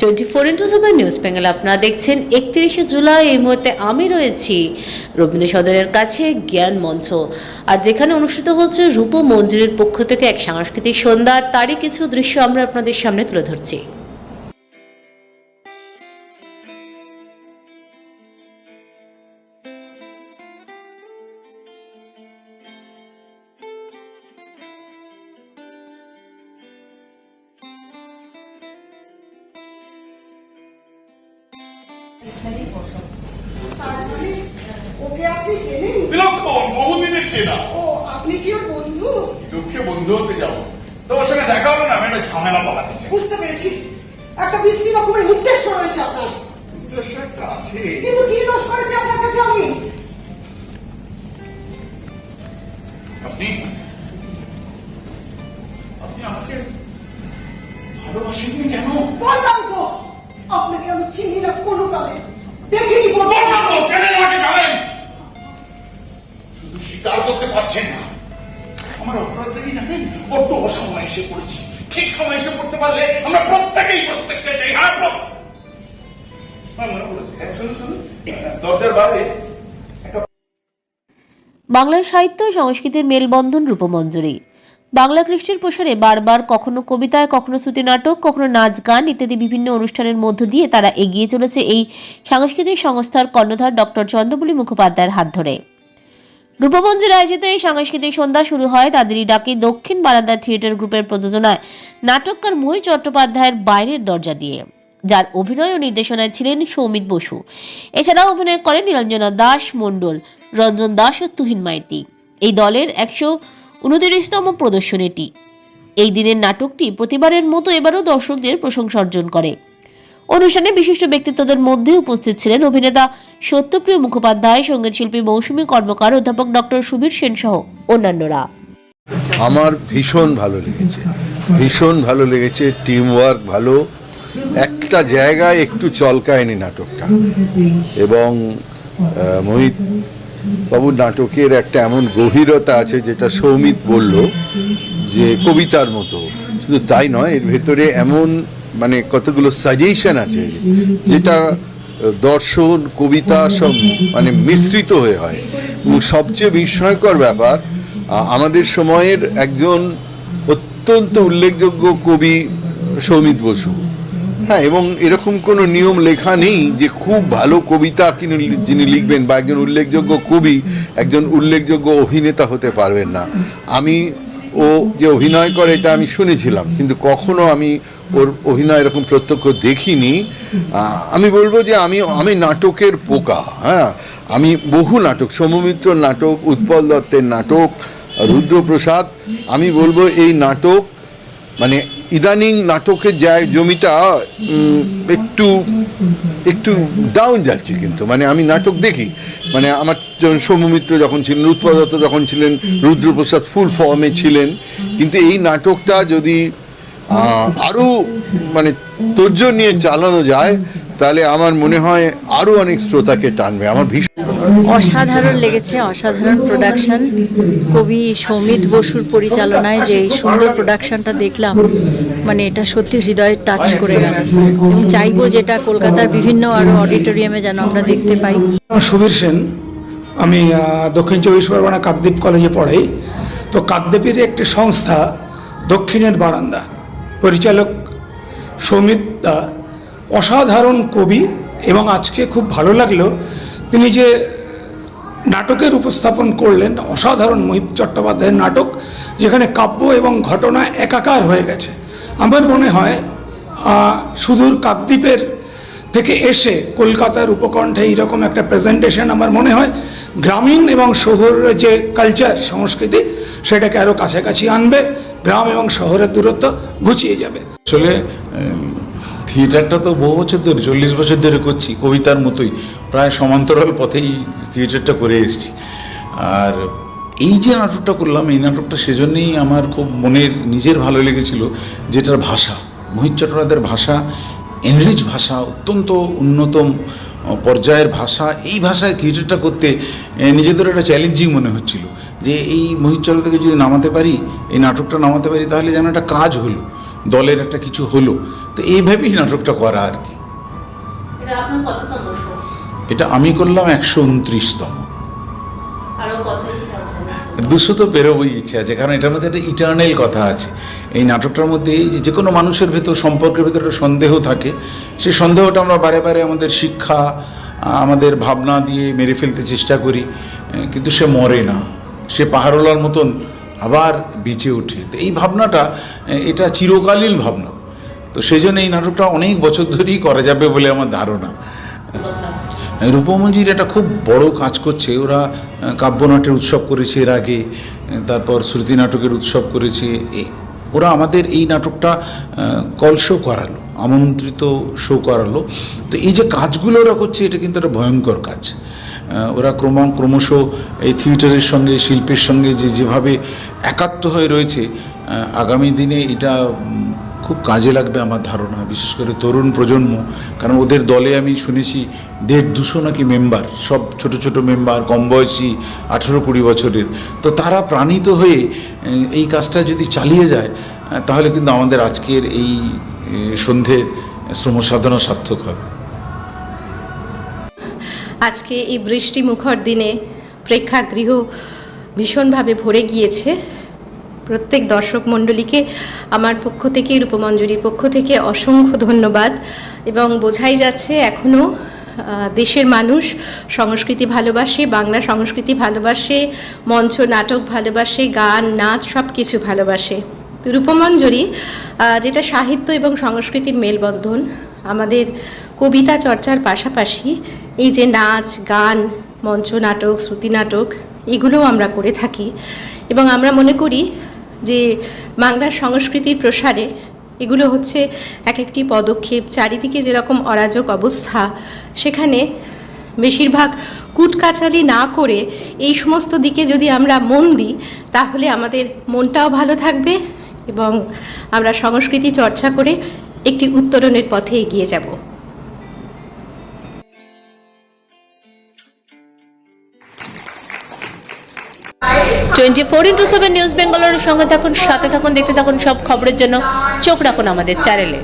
Twenty four into news Bengal আপনারা দেখছেন একত্রিশে জুলাই, এই মুহূর্তে আমি রয়েছি রবীন্দ্র সদনের কাছে জ্ঞান মঞ্চ। আর যেখানে অনুষ্ঠিত হচ্ছে রূপ মঞ্জুরির পক্ষ থেকে এক সাংস্কৃতিক সন্ধ্যা তারই কিছু দৃশ্য আমরা আপনাদের সামনে তুলে ধরছি। ওকে আপনি চেনেন বিলক্ষণ বহুদিনের চেনা। ও আপনি কি ওর বন্ধু দুঃখে বন্ধু হতে যাব। তোমার সঙ্গে দেখা হলো না আমি একটা ঝামেলা পাকাতে বুঝতে পেরেছি। একটা বিশ্রী রকমের উদ্দেশ্য রয়েছে আপনার। উদ্দেশ্য একটা আছে। কিন্তু কি দোষ করেছে আপনার কাছে আমি? পারছেন না? আমার অপরাধটা কি জানেন? বড্ড অসময় এসে পড়েছি। ঠিক সময় এসে পড়তে পারলে আমরা প্রত্যেকেই প্রত্যেককে চাই। হ্যাঁ হ্যাঁ, বাংলা সাহিত্য সংস্কৃতির মেলবন্ধন রূপমঞ্জুরি। বাংলা কৃষ্টির প্রসারে বারবার কখনো কবিতায় কখনো শ্রুতি নাটক কখনো নাচ গান ইত্যাদি বিভিন্ন অনুষ্ঠানের মধ্য দিয়ে তারা এগিয়ে চলেছে এই সাংস্কৃতিক সংস্থার কর্ণধার ডক্টর চন্দ্রবলী মুখোপাধ্যায়ের হাত ধরে। রূপমঞ্জুর আয়োজিত এই সাংস্কৃতিক সন্ধ্যা শুরু হয় তাদেরই ডাকে দক্ষিণ বারান্দা থিয়েটার গ্রুপের প্রযোজনায় নাটককার মোহিত চট্টোপাধ্যায়ের বাইরের দরজা দিয়ে, যার অভিনয় ও নির্দেশনায় ছিলেন সৌমিত বসু। এছাড়াও অভিনয় করেন নীলাঞ্জনা দাস মণ্ডল, রঞ্জন দাস ও তুহিন মাইতি। এই দলের একশো উনত্রিশতম প্রদর্শনীটি। এই দিনের নাটকটি প্রতিবারের মতো এবারও দর্শকদের প্রশংসা অর্জন করে। অনুষ্ঠানে বিশিষ্ট ব্যক্তিত্বদের মধ্যে উপস্থিত ছিলেন অভিনেতা সত্যপ্রিয় মুখোপাধ্যায় সংগীত শিল্পী মৌসুমী কর্মকার, অধ্যাপক ডক্টর সুবীর সেন সহ অন্যান্যরা। আমার ভীষণ ভালো লেগেছে। ভীষণ ভালো লেগেছে টিম ওয়ার্ক ভালো। একটা জায়গায় একটু চলকায়নি নাটকটা। এবং মোহিত বাবুর নাটকের একটা এমন গভীরতা আছে যেটা সৌমিত বলল যে কবিতার মতো। শুধু তাই নয়, এর ভেতরে এমন মানে কতগুলো সাজেশন আছে যেটা দর্শন, কবিতা সব মানে মিশ্রিত হয়ে হয়। এবং সবচেয়ে বিস্ময়কর ব্যাপার আমাদের সময়ের একজন অত্যন্ত উল্লেখযোগ্য কবি, সৌমিত বসু। হ্যাঁ এবং এরকম কোনো নিয়ম লেখা নেই যে খুব ভালো কবিতা যিনি লিখবেন বা একজন উল্লেখযোগ্য কবি, একজন উল্লেখযোগ্য অভিনেতা হতে পারবেন না। আমি ও যে অভিনয় করে, এটা আমি শুনেছিলাম। কিন্তু কখনো আমি ওর অভিনয় এরকম প্রত্যক্ষ দেখিনি। আমি বলব যে আমি আমি নাটকের পোকা হ্যাঁ? আমি বহু নাটক সৌমিত্র নাটক, উৎপল দত্তের নাটক, রুদ্রপ্রসাদ, আমি বলব এই নাটক মানে ইদানিং নাটকের যায় জমিটা একটু একটু ডাউন যাচ্ছে কিন্তু। মানে আমি নাটক দেখি। মানে আমার যখন সৌমিত্র যখন ছিলেন উৎপল যখন ছিলেন রুদ্রপ্রসাদ ফুল ফর্মে ছিলেন। কিন্তু এই নাটকটা যদি আরও মানে তোর্য নিয়ে চালানো যায় তাহলে আমার মনে হয় আরও অনেক শ্রোতাকে টানবে। আমার ভীষণ অসাধারণ লেগেছে অসাধারণ প্রোডাকশন কবি সৌমিত বসুর পরিচালনায় যে এই সুন্দর প্রোডাকশনটা দেখলাম মানে এটা সত্যি হৃদয়ে টাচ করে গেল। এবং চাইব যেটা কলকাতার বিভিন্ন আরও অডিটোরিয়ামে যেন আমরা দেখতে পাই। সুবীর সেন আমি দক্ষিণ চব্বিশ পরগনা কাকদ্বীপ কলেজে পড়াই। তো কাকদ্বীপের একটি সংস্থা দক্ষিণের বারান্দা। পরিচালক সৌমিত দা, অসাধারণ কবি এবং আজকে খুব ভালো লাগল, তিনি যে নাটকের উপস্থাপন করলেন, অসাধারণ মোহিত চট্টোপাধ্যায়ের নাটক, যেখানে কাব্য এবং ঘটনা একাকার হয়ে গেছে। আমার মনে হয় সুদূর কাকদ্বীপের থেকে এসে কলকাতার উপকণ্ঠে এইরকম একটা প্রেজেন্টেশন আমার মনে হয় গ্রামীণ এবং শহরের যে কালচার সংস্কৃতি, সেটাকে আরও কাছাকাছি আনবে, গ্রাম এবং শহরের দূরত্ব ঘুচিয়ে যাবে। আসলে থিয়েটারটা তো বহু বছর ধরে, চল্লিশ বছর ধরে করছি, কবিতার মতোই, প্রায় সমান্তরাল পথেই থিয়েটারটা করে এসেছি। আর এই যে নাটকটা করলাম, এই নাটকটা সেজন্যই আমার খুব মনের, নিজের ভালো লেগেছিল, যেটার ভাষা, মোহিত চট্টোপাধ্যায়ের ভাষা এনরিচ ভাষা অত্যন্ত উন্নতম পর্যায়ের ভাষা এই ভাষায় থিয়েটারটা করতে নিজেদের একটা চ্যালেঞ্জিং মনে হচ্ছিল। যে এই মহিচল থেকে যদি নামাতে পারি এই নাটকটা নামাতে পারি তাহলে যেন একটা কাজ হলো দলের একটা কিছু হলো। তো এইভাবেই নাটকটা করা আর কি। এটা আমি করলাম একশো উনত্রিশতম আরও কত ইচ্ছা আছে দুশো তো পেরোবই ইচ্ছে আছে, কারণ এটার মধ্যে একটা ইটার্নাল কথা আছে। এই নাটকটার মধ্যে যে যে কোনো মানুষের ভেতর, সম্পর্কের ভেতর একটা সন্দেহ থাকে। সেই সন্দেহটা আমরা বারে বারে আমাদের শিক্ষা, আমাদের ভাবনা দিয়ে মেরে ফেলতে চেষ্টা করি, কিন্তু সে মরে না। সে পাহাড়লার মতন আবার বেঁচে ওঠে। তো এই ভাবনাটা, এটা চিরকালীন ভাবনা। তো সেই জন্য এই নাটকটা অনেক বছর ধরেই করা যাবে বলে আমার ধারণা। রূপমঞ্জির একটা খুব বড় কাজ করছে। ওরা কাব্যনাটের উৎসব করেছে এর আগে তারপর শ্রুতি নাটকের উৎসব করেছে। ওরা আমাদের এই নাটকটা কল শো করালো, আমন্ত্রিত শো করালো। তো এই যে কাজগুলো ওরা করছে, এটা কিন্তু একটা ভয়ঙ্কর কাজ। ওরা ক্রম, ক্রমশ এই থিয়েটারের সঙ্গে, শিল্পের সঙ্গে যে যেভাবে একাত্ম হয়ে রয়েছে আগামী দিনে এটা খুব কাজে লাগবে আমার ধারণা, বিশেষ করে তরুণ প্রজন্ম, কারণ ওদের দলে আমি শুনেছি দেড় দুশো নাকি মেম্বার সব ছোট ছোট মেম্বার কম বয়সী, আঠেরো কুড়ি বছরের। তো তারা প্রাণিত হয়ে এই কাজটা যদি চালিয়ে যায় তাহলে কিন্তু আমাদের আজকের এই সন্ধ্যের শ্রম সাধনা সার্থক হবে। আজকে এই বৃষ্টি মুখর দিনে প্রেক্ষাগৃহ ভীষণভাবে ভরে গিয়েছে। প্রত্যেক দর্শক মণ্ডলীকে আমার পক্ষ থেকে, রূপমঞ্জুরির পক্ষ থেকে অসংখ্য ধন্যবাদ। এবং বোঝাই যাচ্ছে এখনও দেশের মানুষ সংস্কৃতি ভালোবাসে, বাংলা সংস্কৃতি ভালোবাসে, মঞ্চ, নাটক ভালোবাসে, গান, নাচ সব কিছু ভালোবাসে রূপমঞ্জরি যেটা সাহিত্য এবং সংস্কৃতির মেলবন্ধন, আমাদের কবিতা চর্চার পাশাপাশি এই যে নাচ, গান, মঞ্চ নাটক, শ্রুতি নাটক, এগুলোও আমরা করে থাকি। এবং আমরা মনে করি যে বাংলার সংস্কৃতির প্রসারে এগুলো হচ্ছে এক একটি পদক্ষেপ, চারিদিকে যেরকম অরাজক অবস্থা, সেখানে বেশিরভাগ কুটকাচালি না করে এই সমস্ত দিকে যদি আমরা মন দিই, তাহলে আমাদের মনটাও ভালো থাকবে এবং আমরা সংস্কৃতি চর্চা করে একটি উত্তরণের পথে এগিয়ে যাব। Twenty four into seven news বেঙ্গলের সঙ্গে থাকুন, সাথে থাকুন, দেখতে থাকুন সব খবরের জন্য চোখ রাখুন আমাদের চ্যানেলে।